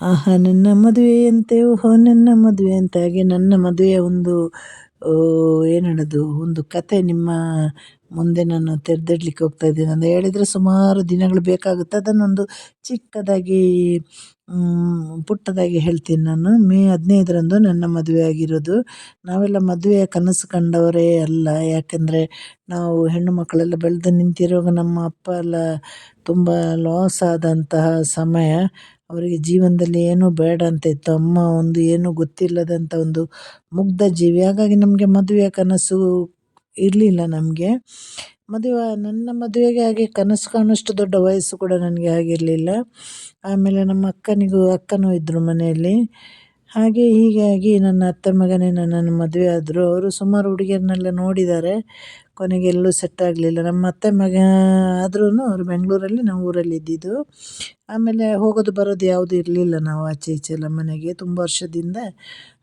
ಆಹಾ, ನನ್ನ ಮದುವೆಯಂತೆ ಓಹೋ, ನನ್ನ ಮದುವೆ ಅಂತ. ಹಾಗೆ ನನ್ನ ಮದುವೆಯ ಒಂದು ಏನದು, ಒಂದು ಕತೆ ನಿಮ್ಮ ಮುಂದೆ ನಾನು ತೆರೆದಿಡ್ಲಿಕ್ಕೆ ಹೋಗ್ತಾ ಇದ್ದೀನಿ. ಅಂತ ಹೇಳಿದರೆ ಸುಮಾರು ದಿನಗಳು ಬೇಕಾಗುತ್ತೆ. ಅದನ್ನೊಂದು ಚಿಕ್ಕದಾಗಿ ಪುಟ್ಟದಾಗಿ ಹೇಳ್ತೀನಿ ನಾನು. ಮೇ ಹದಿನೈದರಂದು ನನ್ನ ಮದುವೆ ಆಗಿರೋದು. ನಾವೆಲ್ಲ ಮದುವೆಯ ಕನಸು ಕಂಡವರೇ ಅಲ್ಲ. ಯಾಕೆಂದರೆ ನಾವು ಹೆಣ್ಣು ಮಕ್ಕಳೆಲ್ಲ ಬೆಳೆದು ನಿಂತಿರುವಾಗ ನಮ್ಮ ಅಪ್ಪ ಎಲ್ಲ ತುಂಬ ಲಾಸ್ ಆದಂತಹ ಸಮಯ. ಅವರಿಗೆ ಜೀವನದಲ್ಲಿ ಏನೂ ಬೇಡ ಅಂತ ಇತ್ತು ಅಮ್ಮ ಒಂದು ಏನೂ ಗೊತ್ತಿಲ್ಲದಂಥ ಒಂದು ಮುಗ್ಧ ಜೀವಿ. ಹಾಗಾಗಿ ನಮಗೆ ಮದುವೆಯ ಕನಸು ಇರಲಿಲ್ಲ ನಮಗೆ. ಮದುವೆ, ನನ್ನ ಮದುವೆಗೆ ಹಾಗೆ ಕನಸು ಕಾಣುವಷ್ಟು ದೊಡ್ಡ ವಯಸ್ಸು ಕೂಡ ನನಗೆ ಆಗಿರಲಿಲ್ಲ ಆಮೇಲೆ ನಮ್ಮ ಅಕ್ಕನಿಗೂ, ಅಕ್ಕನೂ ಇದ್ದರು ಮನೆಯಲ್ಲಿ. ಹಾಗೆ ಹೀಗಾಗಿ ನನ್ನ ಅತ್ತೆ ಮಗನೇ ನನ್ನನ್ನು ಮದುವೆ ಆದರು. ಅವರು ಸುಮಾರು ಹುಡುಗಿಯರನ್ನೆಲ್ಲ ನೋಡಿದ್ದಾರೆ. ಕೊನೆಗೆ ಎಲ್ಲೂ ಸೆಟ್ ಆಗಲಿಲ್ಲ. ನಮ್ಮ ಅತ್ತೆ ಮಗ ಆದ್ರೂ ಅವರು ಬೆಂಗಳೂರಲ್ಲಿ, ನಾವು ಊರಲ್ಲಿ ಇದ್ದಿದ್ದು. ಆಮೇಲೆ ಹೋಗೋದು ಬರೋದು ಯಾವುದು ಇರಲಿಲ್ಲ ನಾವು ಆಚೆ ಈಚೆ ಎಲ್ಲ ಮನೆಗೆ. ತುಂಬ ವರ್ಷದಿಂದ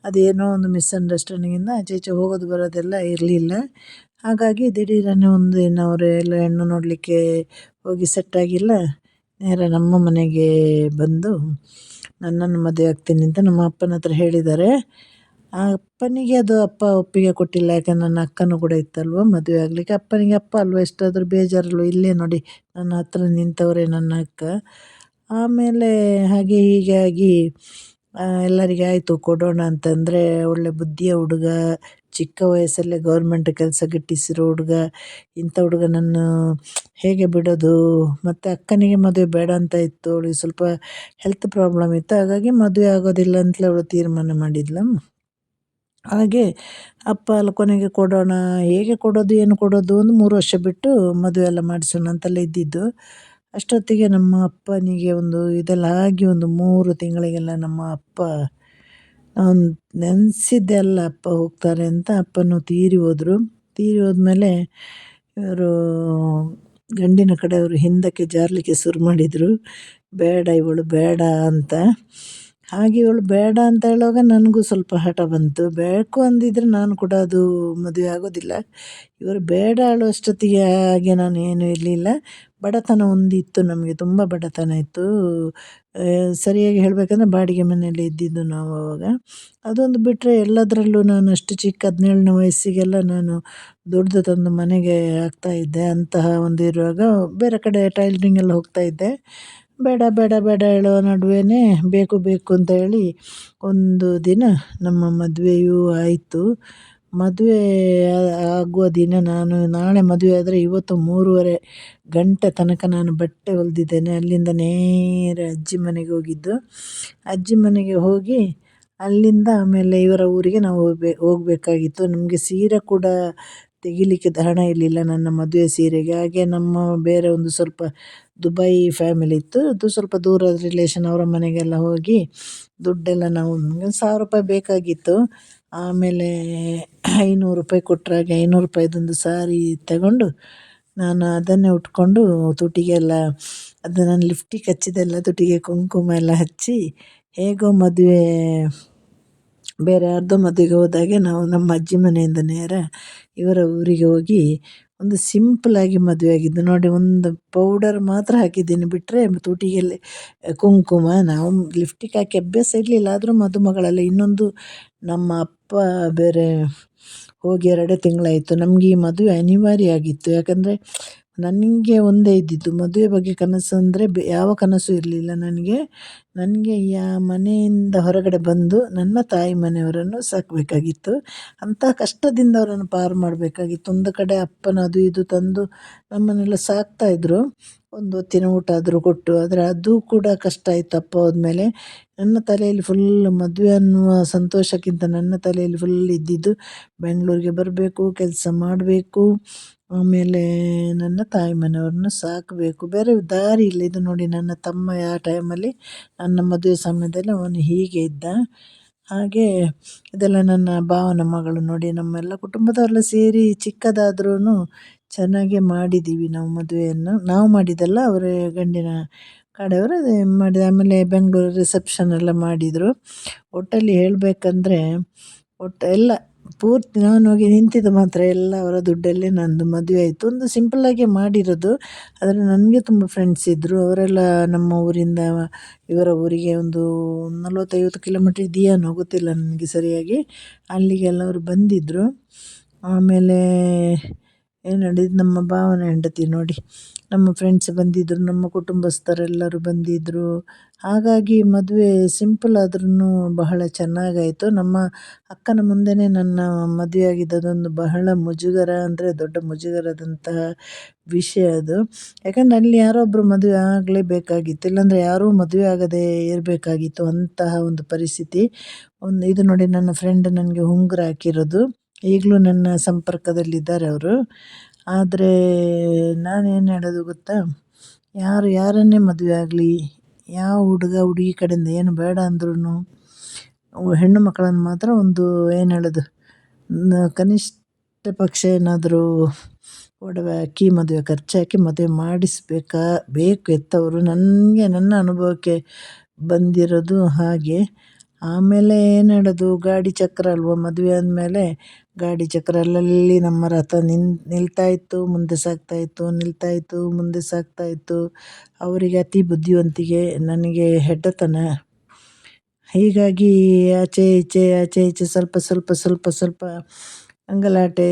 ಅದೇನೋ ಒಂದು ಮಿಸ್ಅಂಡರ್ಸ್ಟ್ಯಾಂಡಿಂಗಿಂದ ಆಚೆ ಈಚೆ ಹೋಗೋದು ಬರೋದೆಲ್ಲ ಇರಲಿಲ್ಲ. ಹಾಗಾಗಿ ದಿಢೀರನೇ ಒಂದು ಅವರು ಎಲ್ಲ ಹೆಣ್ಣು ನೋಡಲಿಕ್ಕೆ ಹೋಗಿ ಸೆಟ್ ಆಗಿಲ್ಲ. ನೇರ ನಮ್ಮ ಮನೆಗೆ ಬಂದು ನನ್ನನ್ನು ಮದುವೆ ಆಗ್ತೀನಿ ಅಂತ ನಮ್ಮ ಅಪ್ಪನ ಹತ್ರ ಹೇಳಿದ್ದಾರೆ. ಆ ಅಪ್ಪನಿಗೆ ಅದು ಅಪ್ಪ ಒಪ್ಪಿಗೆ ಕೊಟ್ಟಿಲ್ಲ, ಯಾಕಂದ್ರೆ ನನ್ನ ಅಕ್ಕನೂ ಕೂಡ ಇತ್ತಲ್ವ ಮದುವೆ ಆಗಲಿಕ್ಕೆ. ಅಪ್ಪನಿಗೆ ಅಪ್ಪ ಅಲ್ವ ಎಷ್ಟಾದರೂ ಬೇಜಾರಲ್ವ, ಇಲ್ಲೇ ನೋಡಿ ನನ್ನ ಹತ್ರ ನಿಂತವರೇ ನನ್ನ ಅಕ್ಕ. ಆಮೇಲೆ ಹಾಗೆ ಹೀಗಾಗಿ ಎಲ್ಲರಿಗೆ ಆಯಿತು, ಕೊಡೋಣ ಅಂತಂದರೆ ಒಳ್ಳೆ ಬುದ್ಧಿಯ ಹುಡುಗ ಚಿಕ್ಕ ವಯಸ್ಸಲ್ಲೇ ಗೌರ್ಮೆಂಟ್ ಕೆಲಸ ಗಿಟ್ಟಿಸಿರೋ ಹುಡುಗ ಇಂಥ ಹುಡುಗನನ್ನು ಹೇಗೆ ಬಿಡೋದು? ಮತ್ತು ಅಕ್ಕನಿಗೆ ಮದುವೆ ಬೇಡ ಅಂತ ಇತ್ತು, ಅವಳಿಗೆ ಸ್ವಲ್ಪ ಹೆಲ್ತ್ ಪ್ರಾಬ್ಲಮ್ ಇತ್ತು, ಹಾಗಾಗಿ ಮದುವೆ ಆಗೋದಿಲ್ಲ ಅಂತಲೇ ಅವಳು ತೀರ್ಮಾನ ಮಾಡಿದ್ಲು. ಹಾಗೆ ಅಪ್ಪ ಅಲ್ಲಿ ಕೊನೆಗೆ ಕೊಡೋಣ, ಹೇಗೆ ಕೊಡೋದು, ಏನು ಕೊಡೋದು ಒಂದು ಮೂರು ವರ್ಷ ಬಿಟ್ಟು ಮದುವೆ ಎಲ್ಲ ಮಾಡಿಸೋಣ ಅಂತೆಲ್ಲ ಇದ್ದಿದ್ದು. ಅಷ್ಟೊತ್ತಿಗೆ ನಮ್ಮ ಅಪ್ಪನಿಗೆ ಒಂದು ಇದೆಲ್ಲ ಆಗಿ ಒಂದು ಮೂರು ತಿಂಗಳಿಗೆಲ್ಲ ನಮ್ಮ ಅಪ್ಪ ನಾನು ನೆನೆಸಿದ್ದೆ ಅಲ್ಲ ಅಪ್ಪ ಹೋಗ್ತಾರೆ ಅಂತ ಅಪ್ಪನು ತೀರಿ ಹೋದರು. ತೀರಿ ಹೋದ್ಮೇಲೆ ಇವರು ಗಂಡಿನ ಕಡೆಯವರು ಹಿಂದಕ್ಕೆ ಜಾರಲಿಕ್ಕೆ ಶುರು ಮಾಡಿದರು. ಬೇಡ ಇವಳು ಬೇಡ ಅಂತ. ಹಾಗೆ ಇವಳು ಬೇಡ ಅಂತ ಹೇಳುವಾಗ ನನಗೂ ಸ್ವಲ್ಪ ಹಠ ಬಂತು. ಬೇಕು ಅಂದಿದ್ರೆ ನಾನು ಕೂಡ ಅದು ಮದುವೆ ಆಗೋದಿಲ್ಲ. ಇವರು ಬೇಡ ಹೇಳುವಷ್ಟೊತ್ತಿಗೆ ಹಾಗೆ ನಾನು ಏನೂ ಇರಲಿಲ್ಲ. ಬಡತನ ಒಂದಿತ್ತು ನಮಗೆ, ತುಂಬ ಬಡತನ ಇತ್ತು. ಸರಿಯಾಗಿ ಹೇಳಬೇಕಂದ್ರೆ ಬಾಡಿಗೆ ಮನೆಯಲ್ಲಿ ಇದ್ದಿದ್ದು ನಾವು ಆವಾಗ ಅದೊಂದು ಬಿಟ್ಟರೆ ಎಲ್ಲದರಲ್ಲೂ ನಾನು ಅಷ್ಟು ಚಿಕ್ಕ ಹದಿನೇಳನೇ ವಯಸ್ಸಿಗೆಲ್ಲ ನಾನು ದುಡ್ದು ತಂದು ಮನೆಗೆ ಇದ್ದೆ. ಅಂತಹ ಒಂದು ಇರುವಾಗ ಬೇರೆ ಕಡೆ ಟೈಲ್ರಿಂಗ್ ಎಲ್ಲ ಹೋಗ್ತಾಯಿದ್ದೆ ಬೇಡ ಬೇಡ ಬೇಡ ಹೇಳೋ ನಡುವೆ ಬೇಕು ಬೇಕು ಅಂತ ಹೇಳಿ ಒಂದು ದಿನ ನಮ್ಮ ಮದುವೆಯೂ ಆಯಿತು. ಮದುವೆ ಆಗುವ ದಿನ ನಾನು ನಾಳೆ ಮದುವೆ ಆದರೆ ಇವತ್ತು ಮೂರುವರೆ ಗಂಟೆ ತನಕ ನಾನು ಬಟ್ಟೆ ಹೊಲ್ದಿದ್ದೇನೆ. ಅಲ್ಲಿಂದ ನೇರ ಅಜ್ಜಿ ಮನೆಗೆ ಹೋಗಿದ್ದು. ಅಜ್ಜಿ ಮನೆಗೆ ಹೋಗಿ ಅಲ್ಲಿಂದ ಆಮೇಲೆ ಇವರ ಊರಿಗೆ ನಾವು ಹೋಗ್ಬೇ, ಹೋಗಬೇಕಾಗಿತ್ತು. ನಮಗೆ ಸೀರೆ ಕೂಡ ತೆಗಿಲಿಕ್ಕೆ ಹಣ ಇರಲಿಲ್ಲ ನನ್ನ ಮದುವೆ ಸೀರೆಗೆ. ಹಾಗೆ ನಮ್ಮ ಬೇರೆ ಒಂದು ಸ್ವಲ್ಪ ದುಬೈ ಫ್ಯಾಮಿಲಿ ಇತ್ತು. ಅದು ಸ್ವಲ್ಪ ದೂರದ ರಿಲೇಷನ್ ಅವರ ಮನೆಗೆಲ್ಲ ಹೋಗಿ ದುಡ್ಡೆಲ್ಲ ನಾವು ಒಂದು ಸಾವಿರ ರೂಪಾಯಿ ಬೇಕಾಗಿತ್ತು. ಆಮೇಲೆ ಐನೂರು ರೂಪಾಯಿ ಕೊಟ್ಟರಾಗ ಐನೂರು ರೂಪಾಯಿದೊಂದು ಸಾರಿ ತಗೊಂಡು ನಾನು ಅದನ್ನೇ ಉಟ್ಕೊಂಡು ತುಟಿಗೆಲ್ಲ, ಅದು ನಾನು ಲಿಫ್ಟಿಗೆ ಹಚ್ಚಿದೆಲ್ಲ ತುಟಿಗೆ ಕುಂಕುಮ ಎಲ್ಲ ಹಚ್ಚಿ ಹೇಗೋ ಮದುವೆ, ಬೇರೆ ಯಾರ್ದೋ ಮದುವೆಗೆ ಹೋದಾಗೆ ನಾವು ನಮ್ಮ ಅಜ್ಜಿ ಮನೆಯಿಂದ ನೇರ ಇವರ ಊರಿಗೆ ಹೋಗಿ ಒಂದು ಸಿಂಪಲಾಗಿ ಮದುವೆ ಆಗಿದ್ದು. ನೋಡಿ, ಒಂದು ಪೌಡರ್ ಮಾತ್ರ ಹಾಕಿದ್ದೀನಿ. ಬಿಟ್ಟರೆ ತುಟಿಗೆಲ್ಲ ಕುಂಕುಮ, ನಾವು ಲಿಫ್ಟಿಗೆ ಹಾಕಿ ಅಭ್ಯಾಸ ಇರಲಿಲ್ಲ. ಆದರೂ ಮದುಮಗಳಲ್ಲ ಇನ್ನೊಂದು ನಮ್ಮ ಅಪ್ಪ ಬೇರೆ ಹೋಗಿ ಎರಡೇ ತಿಂಗಳಾಯಿತು. ನಮಗೆ ಈ ಮದುವೆ ಅನಿವಾರ್ಯ ಆಗಿತ್ತು. ಯಾಕಂದರೆ ನನಗೆ ಒಂದೇ ಇದ್ದಿದ್ದು. ಮದುವೆ ಬಗ್ಗೆ ಕನಸು ಅಂದರೆ ಯಾವ ಕನಸು ಇರಲಿಲ್ಲ ನನಗೆ. ನನಗೆ ಯಾ ಮನೆಯಿಂದ ಹೊರಗಡೆ ಬಂದು ನನ್ನ ತಾಯಿ ಮನೆಯವರನ್ನು ಸಾಕಬೇಕಾಗಿತ್ತು. ಅಂಥ ಕಷ್ಟದಿಂದ ಅವರನ್ನು ಪಾರು ಮಾಡಬೇಕಾಗಿತ್ತು. ಒಂದು ಕಡೆ ಅಪ್ಪನ ಅದು ಇದು ತಂದು ನಮ್ಮನ್ನೆಲ್ಲ ಸಾಕ್ತಾಯಿದ್ರು ಒಂದು ಹೊತ್ತಿನ ಊಟ ಆದರೂ ಕೊಟ್ಟು, ಆದರೆ ಅದು ಕೂಡ ಕಷ್ಟ ಆಯಿತು ಅಪ್ಪ ಹೋದ್ಮೇಲೆ. ನನ್ನ ತಲೆಯಲ್ಲಿ ಫುಲ್ ಮದುವೆ ಅನ್ನುವ ಸಂತೋಷಕ್ಕಿಂತ ನನ್ನ ತಲೆಯಲ್ಲಿ ಫುಲ್ ಇದ್ದಿದ್ದು ಬೆಂಗಳೂರಿಗೆ ಬರಬೇಕು, ಕೆಲಸ ಮಾಡಬೇಕು, ಆಮೇಲೆ ನನ್ನ ತಾಯಿ ಮನೆಯವ್ರನ್ನ ಸಾಕಬೇಕು. ಬೇರೆ ದಾರಿ ಇಲ್ಲ. ಇದು ನೋಡಿ ನನ್ನ ತಮ್ಮ ಆ ಟೈಮಲ್ಲಿ ನನ್ನ ಮದುವೆ ಸಮಯದಲ್ಲಿ ಅವನು ಹೀಗೆ ಇದ್ದ. ಹಾಗೆ ಇದೆಲ್ಲ ನನ್ನ ಭಾವನ ಮಗಳು ನೋಡಿ ನಮ್ಮೆಲ್ಲ ಕುಟುಂಬದವರೆಲ್ಲ ಸೇರಿ ಚಿಕ್ಕದಾದ್ರೂ ಚೆನ್ನಾಗೆ ಮಾಡಿದ್ದೀವಿ ನಾವು ಮದುವೆಯನ್ನು. ನಾವು ಮಾಡಿದ್ದಲ್ಲ ಅವರ ಗಂಡಿನ ಕಡೆಯವರು, ಅದೇ ಮಾಡಿದ ಆಮೇಲೆ ಬೆಂಗಳೂರು ರಿಸೆಪ್ಷನ್ ಎಲ್ಲ ಮಾಡಿದರು. ಒಟ್ಟಲ್ಲಿ ಹೇಳಬೇಕಂದ್ರೆ ಒಟ್ಟು ಎಲ್ಲ ಪೂರ್ತಿ ನಾನು ಹೋಗಿ ನಿಂತಿದ್ದು ಮಾತ್ರ ಎಲ್ಲ ಅವರ ದುಡ್ಡಲ್ಲೇ ನನ್ನದು ಮದುವೆ ಆಯಿತು. ಒಂದು ಸಿಂಪಲ್ಲಾಗೆ ಮಾಡಿರೋದು. ಆದರೆ ನನಗೆ ತುಂಬ ಫ್ರೆಂಡ್ಸ್ ಇದ್ದರು ಅವರೆಲ್ಲ ನಮ್ಮ ಊರಿಂದ, ಇವರ ಊರಿಗೆ ಒಂದು ನಲವತ್ತೈವತ್ತು ಕಿಲೋಮೀಟ್ರ್ ಇದೆಯೇನೋ ಗೊತ್ತಿಲ್ಲ ನನಗೆ ಸರಿಯಾಗಿ. ಅಲ್ಲಿಗೆಲ್ಲ ಅವರು ಬಂದಿದ್ದರು ಆಮೇಲೆ ಏನು ನಡೆದಿದ್ದು ನಮ್ಮ ಭಾವನೆ ಹೆಂಡತಿ ನೋಡಿ. ನಮ್ಮ ಫ್ರೆಂಡ್ಸ್ ಬಂದಿದ್ದರು ನಮ್ಮ ಕುಟುಂಬಸ್ಥರೆಲ್ಲರೂ ಬಂದಿದ್ದರು ಹಾಗಾಗಿ ಮದುವೆ ಸಿಂಪಲ್ ಆದ್ರೂ ಬಹಳ ಚೆನ್ನಾಗಾಯಿತು. ನಮ್ಮ ಅಕ್ಕನ ಮುಂದೆಯೇ ನನ್ನ ಮದುವೆ ಆಗಿದ್ದದೊಂದು ಬಹಳ ಮುಜುಗರ ಅಂದರೆ ದೊಡ್ಡ ಮುಜುಗರದಂತಹ ವಿಷಯ ಅದು. ಯಾಕಂದರೆ ಅಲ್ಲಿ ಯಾರೋ ಒಬ್ಬರು ಮದುವೆ ಆಗಲೇಬೇಕಾಗಿತ್ತು, ಇಲ್ಲಾಂದರೆ ಯಾರೂ ಮದುವೆ ಆಗದೆ ಇರಬೇಕಾಗಿತ್ತು ಅಂತಹ ಒಂದು ಪರಿಸ್ಥಿತಿ. ಒಂದು ಇದು ನೋಡಿ ನನ್ನ ಫ್ರೆಂಡ್ ನನಗೆ ಉಂಗುರ ಹಾಕಿರೋದು. ಈಗಲೂ ನನ್ನ ಸಂಪರ್ಕದಲ್ಲಿದ್ದಾರೆ ಅವರು. ಆದರೆ ನಾನೇನು ಹೇಳೋದು ಗೊತ್ತಾ? ಯಾರು ಯಾರನ್ನೇ ಮದುವೆ ಆಗಲಿ, ಯಾವ ಹುಡುಗ ಹುಡುಗಿ ಕಡೆಯಿಂದ ಏನು ಬೇಡ ಅಂದ್ರೂ ಹೆಣ್ಣು ಮಕ್ಕಳನ್ನು ಮಾತ್ರ ಒಂದು ಏನು ಹೇಳೋದು ಕನಿಷ್ಠ ಪಕ್ಷ ಏನಾದರೂ ಒಡವೆ ಹಾಕಿ, ಮದುವೆ ಖರ್ಚು ಹಾಕಿ ಮದುವೆ ಮಾಡಿಸಬೇಕಾ, ಬೇಕು ಎತ್ತವರು. ನನಗೆ ನನ್ನ ಅನುಭವಕ್ಕೆ ಬಂದಿರೋದು ಹಾಗೆ. ಆಮೇಲೆ ಹೇಳೋದು ಗಾಡಿ ಚಕ್ರ ಅಲ್ವ? ಮದುವೆ ಆದಮೇಲೆ ಗಾಡಿ ಚಕ್ರ ಅಲ್ಲಲ್ಲಿ ನಮ್ಮ ರಥ ನಿನ್ ನಿಲ್ತಾಯಿತ್ತು ಮುಂದೆ ಸಾಗ್ತಾಯಿತ್ತು ನಿಲ್ತಾಯಿತ್ತು ಮುಂದೆ ಸಾಗ್ತಾಯಿತ್ತು ಅವರಿಗೆ ಅತಿ ಬುದ್ಧಿವಂತಿಕೆ, ನನಗೆ ಹೆಡ್ಡತನ. ಹೀಗಾಗಿ ಆಚೆ ಈಚೆ ಆಚೆ ಈಚೆ ಸ್ವಲ್ಪ ಸ್ವಲ್ಪ ಸ್ವಲ್ಪ ಸ್ವಲ್ಪ ಅಂಗಲಾಟೆ.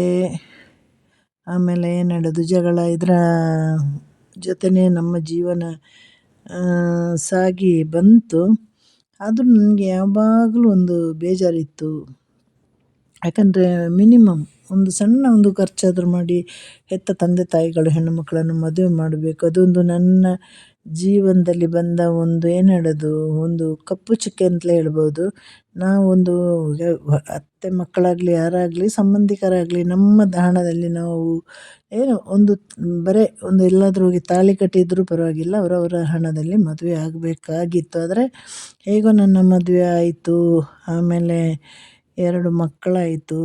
ಆಮೇಲೆ ಹೇಳೋದು ಜಗಳ ಇದರ ಜೊತೆನೇ ನಮ್ಮ ಜೀವನ ಸಾಗಿ ಬಂತು. ಆದರೂ ನನಗೆ ಯಾವಾಗಲೂ ಒಂದು ಬೇಜಾರಿತ್ತು. ಯಾಕಂದರೆ ಮಿನಿಮಮ್ ಒಂದು ಸಣ್ಣ ಒಂದು ಖರ್ಚಾದರೂ ಮಾಡಿ ಹೆತ್ತ ತಂದೆ ತಾಯಿಗಳು, ಹೆಣ್ಣು ಮಕ್ಕಳನ್ನು ಮದುವೆ ಮಾಡಬೇಕು. ಅದೊಂದು ನನ್ನ ಜೀವನದಲ್ಲಿ ಬಂದ ಒಂದು ಏನು ಹೇಳೋದು? ಒಂದು ಕಪ್ಪು ಚುಕ್ಕೆ ಅಂತಲೇ ಹೇಳ್ಬೋದು. ನಾವೊಂದು ಅತ್ತೆ ಮಕ್ಕಳಾಗಲಿ, ಯಾರಾಗಲಿ, ಸಂಬಂಧಿಕರಾಗಲಿ, ನಮ್ಮ ಹಣದಲ್ಲಿ ನಾವು ಏನು ಒಂದು, ಬರೇ ಒಂದು ಎಲ್ಲಾದರೂ ಹೋಗಿ ತಾಳಿ ಕಟ್ಟಿದರೂ ಪರವಾಗಿಲ್ಲ, ಅವರವರ ಹಣದಲ್ಲಿ ಮದುವೆ ಆಗಬೇಕಾಗಿತ್ತು. ಆದರೆ ಹೇಗೋ ನನ್ನ ಮದುವೆ ಆಯಿತು. ಆಮೇಲೆ ಎರಡು ಮಕ್ಕಳಾಯಿತು.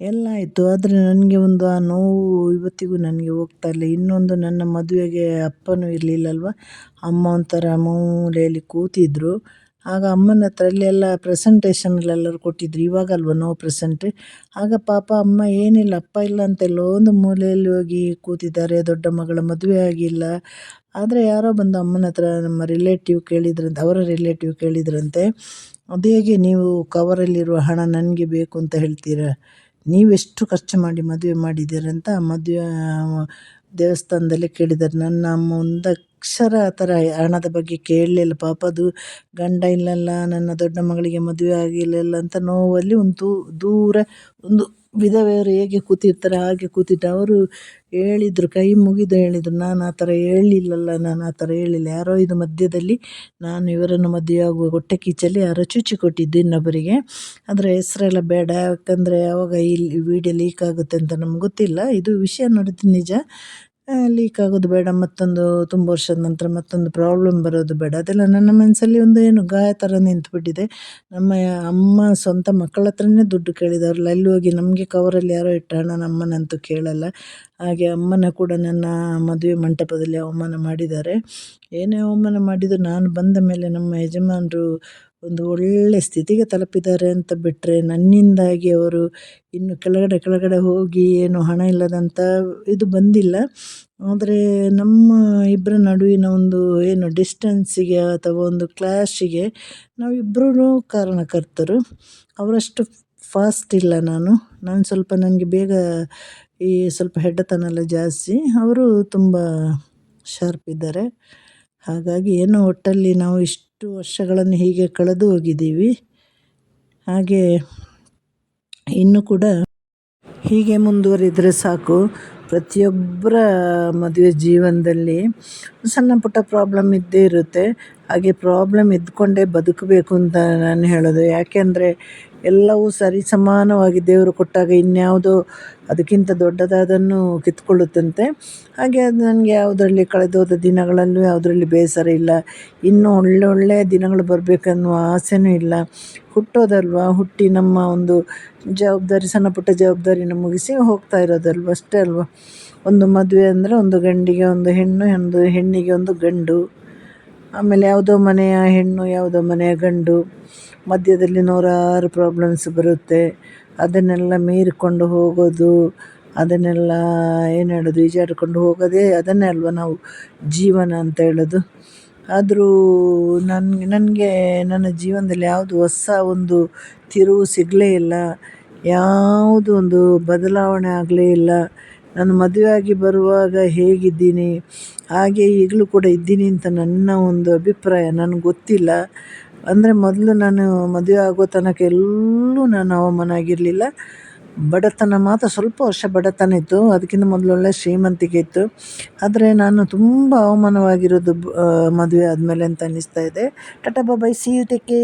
ಎಲ್ಲ ಆಯಿತು. ಆದರೆ ನನಗೆ ಒಂದು ಆ ನೋವು ಇವತ್ತಿಗೂ ನನಗೆ ಹೋಗ್ತಾ ಇಲ್ಲ. ಇನ್ನೊಂದು ನನ್ನ ಮದುವೆಗೆ ಅಪ್ಪನೂ ಇರಲಿಲ್ಲಲ್ವ? ಅಮ್ಮ ಒಂಥರ ಮೂಲೆಯಲ್ಲಿ ಕೂತಿದ್ದರು ಆಗ ಅಮ್ಮನ ಹತ್ರ ಅಲ್ಲೆಲ್ಲ ಪ್ರೆಸೆಂಟೇಷನ್ಲೆಲ್ಲರೂ ಕೊಟ್ಟಿದ್ರು. ಇವಾಗಲ್ವ ನೋ ಪ್ರೆಸೆಂಟ್? ಆಗ ಪಾಪ ಅಮ್ಮ, ಏನಿಲ್ಲ, ಅಪ್ಪ ಇಲ್ಲ ಅಂತ ಎಲ್ಲೋ ಒಂದು ಮೂಲೆಯಲ್ಲಿ ಹೋಗಿ ಕೂತಿದ್ದಾರೆ. ದೊಡ್ಡ ಮಗಳ ಮದುವೆ ಆಗಿಲ್ಲ. ಆದರೆ ಯಾರೋ ಬಂದು ಅಮ್ಮನ ಹತ್ರ ನಮ್ಮ ರಿಲೇಟಿವ್ ಕೇಳಿದ್ರಂತೆ, ಅವರ ರಿಲೇಟಿವ್ ಕೇಳಿದ್ರಂತೆ ಅದು ಹೇಗೆ ನೀವು ಕವರಲ್ಲಿರುವ ಹಣ ನನಗೆ ಬೇಕು ಅಂತ ಹೇಳ್ತೀರಾ? ನೀವೆಷ್ಟು ಖರ್ಚು ಮಾಡಿ ಮದುವೆ ಮಾಡಿದ್ದೀರಂತ ಮದುವೆ, ದೇವಸ್ಥಾನದಲ್ಲಿ ಕೇಳಿದ್ದಾರೆ. ನನ್ನ ಅಮ್ಮ ಆ ಥರ ಹಣದ ಬಗ್ಗೆ ಕೇಳಲಿಲ್ಲ. ಪಾಪ ಅದು ಗಂಡ ಇಲ್ಲಲ್ಲ, ನನ್ನ ದೊಡ್ಡ ಮಗಳಿಗೆ ಮದುವೆ ಆಗಿಲ್ಲಲ್ಲ ಅಂತ ನೋವಲ್ಲಿ ಒಂದು ದೂರ ಒಂದು ವಿಧವೆಯರು ಹೇಗೆ ಕೂತಿರ್ತಾರೆ, ಹಾಗೆ ಕೂತಿಟ್ಟು ಅವರು ಹೇಳಿದರು, ಕೈ ಮುಗಿದು ಹೇಳಿದರು, ನಾನು ಆ ಥರ ಹೇಳಿಲ್ಲಲ್ಲ, ನಾನು ಆ ಥರ ಹೇಳಿಲ್ಲ. ಯಾರೋ ಇದು ಮಧ್ಯದಲ್ಲಿ, ನಾನು ಇವರನ್ನು ಮದುವೆ ಆಗುವ ಹೊಟ್ಟೆ ಕಿಚ್ಚಲ್ಲಿ ಯಾರೋ ಚುಚ್ಚಿ ಕೊಟ್ಟಿದ್ದು ಇನ್ನೊಬ್ಬರಿಗೆ. ಅದರ ಹೆಸರೆಲ್ಲ ಬೇಡ, ಯಾಕಂದರೆ ಯಾವಾಗ ಇಲ್ಲಿ ವೀಡಿಯೋ ಲೀಕ್ ಆಗುತ್ತೆ ಅಂತ ನಮ್ಗೆ ಗೊತ್ತಿಲ್ಲ. ಇದು ವಿಷಯ ನಡೆದು ನಿಜ. ಲೀಕ್ ಆಗೋದು ಬೇಡ, ಮತ್ತೊಂದು ತುಂಬ ವರ್ಷದ ನಂತರ ಮತ್ತೊಂದು ಪ್ರಾಬ್ಲಮ್ ಬರೋದು ಬೇಡ. ಅದೆಲ್ಲ ನನ್ನ ಮನಸ್ಸಲ್ಲಿ ಒಂದು ಏನು ಗಾಯ ಥರ ನಿಂತುಬಿಟ್ಟಿದೆ. ನಮ್ಮ ಅಮ್ಮ ಸ್ವಂತ ಮಕ್ಕಳ ಹತ್ರನೇ ದುಡ್ಡು ಕೇಳಿದವ್ರಲ್ಲ ಅಲ್ಲಿ ಹೋಗಿ ನಮಗೆ ಕವರಲ್ಲಿ ಯಾರೋ ಇಟ್ಟ ಹಣ ನಮ್ಮನ್ನಂತೂ ಕೇಳಲ್ಲ. ಹಾಗೆ ಅಮ್ಮನ ಕೂಡ ನನ್ನ ಮದುವೆ ಮಂಟಪದಲ್ಲಿ ಅವಮಾನ ಮಾಡಿದ್ದಾರೆ. ಏನೇ ಅವಮಾನ ಮಾಡಿದರೂ ನಾನು ಬಂದ ಮೇಲೆ ನಮ್ಮ ಯಜಮಾನರು ಒಂದು ಒಳ್ಳೆಯ ಸ್ಥಿತಿಗೆ ತಲುಪಿದ್ದಾರೆ ಅಂತ ಬಿಟ್ಟರೆ ನನ್ನಿಂದಾಗಿ ಅವರು ಇನ್ನು ಕೆಳಗಡೆ ಕೆಳಗಡೆ ಹೋಗಿ ಏನು ಹಣ ಇಲ್ಲದಂಥ ಇದು ಬಂದಿಲ್ಲ. ಆದರೆ ನಮ್ಮ ಇಬ್ಬರ ನಡುವಿನ ಒಂದು ಏನು ಡಿಸ್ಟೆನ್ಸಿಗೆ ಅಥವಾ ಒಂದು ಕ್ಲಾಶಿಗೆ ನಾವಿಬ್ಬರೂ ಕಾರಣಕರ್ತರು. ಅವರಷ್ಟು ಫಾಸ್ಟ್ ಇಲ್ಲ ನಾನು. ನಾನು ಸ್ವಲ್ಪ ನನಗೆ ಬೇಗ ಈ ಸ್ವಲ್ಪ ಹೆಡ್ಡತನ ಎಲ್ಲ ಜಾಸ್ತಿ. ಅವರು ತುಂಬ ಶಾರ್ಪ್ ಇದ್ದಾರೆ. ಹಾಗಾಗಿ ಏನೋ ಒಟ್ಟಲ್ಲಿ ನಾವು ಇಷ್ಟು ವರ್ಷಗಳನ್ನು ಹೀಗೆ ಕಳೆದು ಹೋಗಿದ್ದೀವಿ. ಹಾಗೆ ಇನ್ನು ಕೂಡ ಹೀಗೆ ಮುಂದುವರಿದರೆ ಸಾಕು. ಪ್ರತಿಯೊಬ್ಬರ ಮದುವೆ ಜೀವನದಲ್ಲಿ ಸಣ್ಣ ಪುಟ್ಟ ಪ್ರಾಬ್ಲಮ್ ಇದ್ದೇ ಇರುತ್ತೆ. ಹಾಗೆ ಪ್ರಾಬ್ಲಮ್ ಇದ್ದುಕೊಂಡೇ ಬದುಕಬೇಕು ಅಂತ ನಾನು ಹೇಳೋದು. ಯಾಕೆಂದರೆ ಎಲ್ಲವೂ ಸರಿ ಸಮಾನವಾಗಿ ದೇವರು ಕೊಟ್ಟಾಗ ಇನ್ಯಾವುದೋ ಅದಕ್ಕಿಂತ ದೊಡ್ಡದಾದನ್ನು ಕಿತ್ಕೊಳ್ಳುತ್ತಂತೆ ಹಾಗೆ ಅದು ನನಗೆ ಯಾವುದರಲ್ಲಿ ಕಳೆದೋದ ದಿನಗಳಲ್ಲೂ ಯಾವುದರಲ್ಲಿ ಬೇಸರ ಇಲ್ಲ. ಇನ್ನೂ ಒಳ್ಳೊಳ್ಳೆಯ ದಿನಗಳು ಬರಬೇಕನ್ನುವ ಆಸೆನೂ ಇಲ್ಲ. ಹುಟ್ಟೋದಲ್ವ? ಹುಟ್ಟಿ ನಮ್ಮ ಒಂದು ಜವಾಬ್ದಾರಿ, ಸಣ್ಣ ಪುಟ್ಟ ಜವಾಬ್ದಾರಿನ ಮುಗಿಸಿ ಹೋಗ್ತಾ ಇರೋದಲ್ವ? ಅಷ್ಟೇ ಅಲ್ವ? ಒಂದು ಮದುವೆ ಅಂದರೆ ಒಂದು ಗಂಡಿಗೆ ಒಂದು ಹೆಣ್ಣು, ಒಂದು ಹೆಣ್ಣಿಗೆ ಒಂದು ಗಂಡು. ಆಮೇಲೆ ಯಾವುದೋ ಮನೆಯ ಹೆಣ್ಣು, ಯಾವುದೋ ಮನೆಯ ಗಂಡು, ಮಧ್ಯದಲ್ಲಿ ನೂರಾರು ಪ್ರಾಬ್ಲಮ್ಸ್ ಬರುತ್ತೆ. ಅದನ್ನೆಲ್ಲ ಮೀರಿಕೊಂಡು ಹೋಗೋದು, ಅದನ್ನೆಲ್ಲ ಏನು ಹೇಳೋದು, ಈಜಾಡಿಕೊಂಡು ಹೋಗೋದೇ ಅದನ್ನೇ ಅಲ್ವ ನಾವು ಜೀವನ ಅಂತ ಹೇಳೋದು. ಆದರೂ ನನ್ಗೆ ನನಗೆ, ನನ್ನ ಜೀವನದಲ್ಲಿ ಯಾವುದು ಹೊಸ ಒಂದು ತಿರುವು ಸಿಗಲೇ ಇಲ್ಲ. ಯಾವುದು ಒಂದು ಬದಲಾವಣೆ ಆಗಲೇ ಇಲ್ಲ. ನಾನು ಮದುವೆಯಾಗಿ ಬರುವಾಗ ಹೇಗಿದ್ದೀನಿ? ಹಾಗೆ ಈಗಲೂ ಕೂಡ ಇದ್ದೀನಿ ಅಂತ ನನ್ನ ಒಂದು ಅಭಿಪ್ರಾಯ. ನನಗೆ ಗೊತ್ತಿಲ್ಲ. ಅಂದರೆ ಮೊದಲು ನಾನು ಮದುವೆ ಆಗೋ ತನಕ ಎಲ್ಲೂ ನಾನು ಅವಮಾನ ಬಡತನ ಮಾತ್ರ ಸ್ವಲ್ಪ ವರ್ಷ ಬಡತನ ಇತ್ತು. ಅದಕ್ಕಿಂತ ಮೊದಲು ಒಳ್ಳೆ ಶ್ರೀಮಂತಿಕೆ ಇತ್ತು. ಆದರೆ ನಾನು ತುಂಬ ಅವಮಾನವಾಗಿರೋದು ಮದುವೆ ಆದಮೇಲೆ ಅಂತ ಅನ್ನಿಸ್ತಾ ಇದೆ. Tata bye see you take